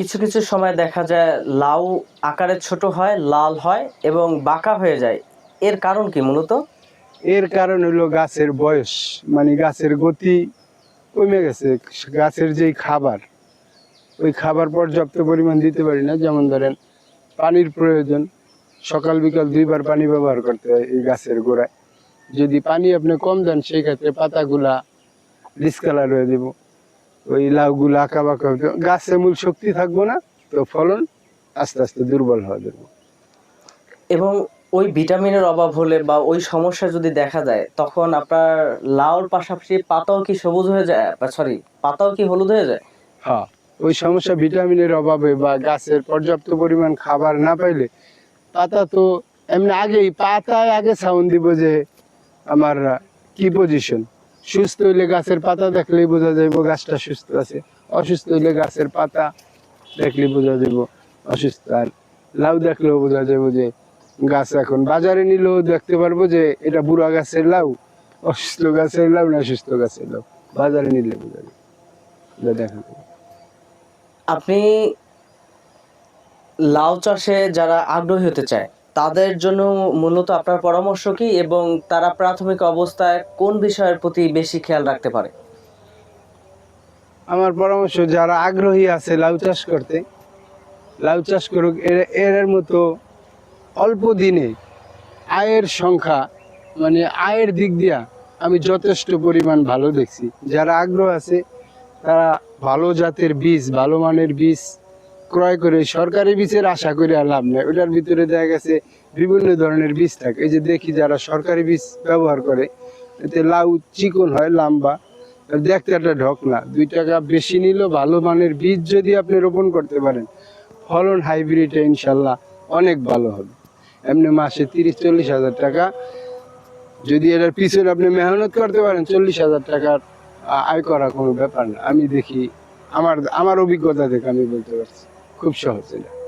কিছু কিছু সময় দেখা যায় লাউ আকারে ছোট হয়, লাল হয় এবং বাঁকা হয়ে যায়। এর কারণ কি মূলত? এর কারণ হলো গাছের বয়স মানে গাছের গতি কমে গেছে। গাছের যেই খাবার, ওই খাবার পর্যাপ্ত পরিমাণ দিতে পারি না। যেমন ধরেন, পানির প্রয়োজন। সকাল বিকাল দুইবার পানি ব্যবহার করতে হয় এই গাছের গোড়ায়। যদি পানি আপনি কম দেন, সেই ক্ষেত্রে পাতাগুলা ডিসকালার হয়ে দেব ওই লাউগুলো আঁকা বাঁকা হবে। গাছে মূল শক্তি থাকব না তো ফলন আস্তে আস্তে দুর্বল হয়ে যাবে। এবং ওই ভিটামিনের অভাব হলে বা ওই সমস্যা যদি দেখা যায় তখন আপনার লাউর পাশাপাশি পাতাও কি সবুজ হয়ে যায়? সরি পাতাও কি হলুদ হয়ে যায়? হ্যাঁ ওই সমস্যা ভিটামিনের অভাবে বা গাছের পর্যাপ্ত পরিমাণ খাবার না পাইলে পাতা তো এমনি আগেই পাতায় আগে সাউন্ড দিব যে আমার কি পজিশন সুস্থ হইলে গাছের পাতা দেখলেই বোঝা যাইব গাছটা সুস্থ আছে। অসুস্থ হইলে গাছের পাতা দেখলে বোঝা যাইব অসুস্থ। আর লাউ দেখলেও বোঝা যাইব যে গাছ এখন বাজারে নিলেও দেখতে পারব যে এটা বুড়া গাছের লাউ, অসুস্থ গাছের লাউ না সুস্থ গাছের লাউ। বাজারে নিলে বোঝা যাবে। দেখা আপনি লাউ চাষে যারা আগ্রহী হতে চায় তাদের জন্য মূলত আপনার পরামর্শ কি এবং তারা প্রাথমিক অবস্থায় কোন বিষয়ের প্রতি বেশি খেয়াল রাখতে পারে? আমার পরামর্শ যারা আগ্রহী আছে লাউ চাষ করতে লাউ চাষ করুক এর- এর মতো অল্প দিনে আয়ের সংখ্যা মানে আয়ের দিক দিয়া আমি যথেষ্ট পরিমাণ ভালো দেখছি। যারা আগ্রহ আছে তারা ভালো জাতের বীজ ভালো মানের বীজ ক্রয় করে সরকারি বীজের আশা করে আর লাভ নেই। ওটার ভিতরে দেখা গেছে বিভিন্ন ধরনের বীজ থাকে। এই যে দেখি যারা সরকারি বীজ ব্যবহার করে, এতে লাউ, চিকন হয়, লম্বা। দেখতে একটা ঢক না। দুই টাকা বেশি নিলেও ভালো মানের বীজ যদি আপনি রোপণ করতে পারেন, ফলন হাইব্রিড ইনশাল্লাহ অনেক ভালো হবে। এমনি মাসে তিরিশ, চল্লিশ হাজার টাকা। যদি এটার পিছনে আপনি মেহনত করতে পারেন, চল্লিশ হাজার টাকার আয় করা কোনো ব্যাপার না। আমি দেখি, আমার আমার অভিজ্ঞতা থেকে আমি বলতে পারছি। খুব সহজ এটা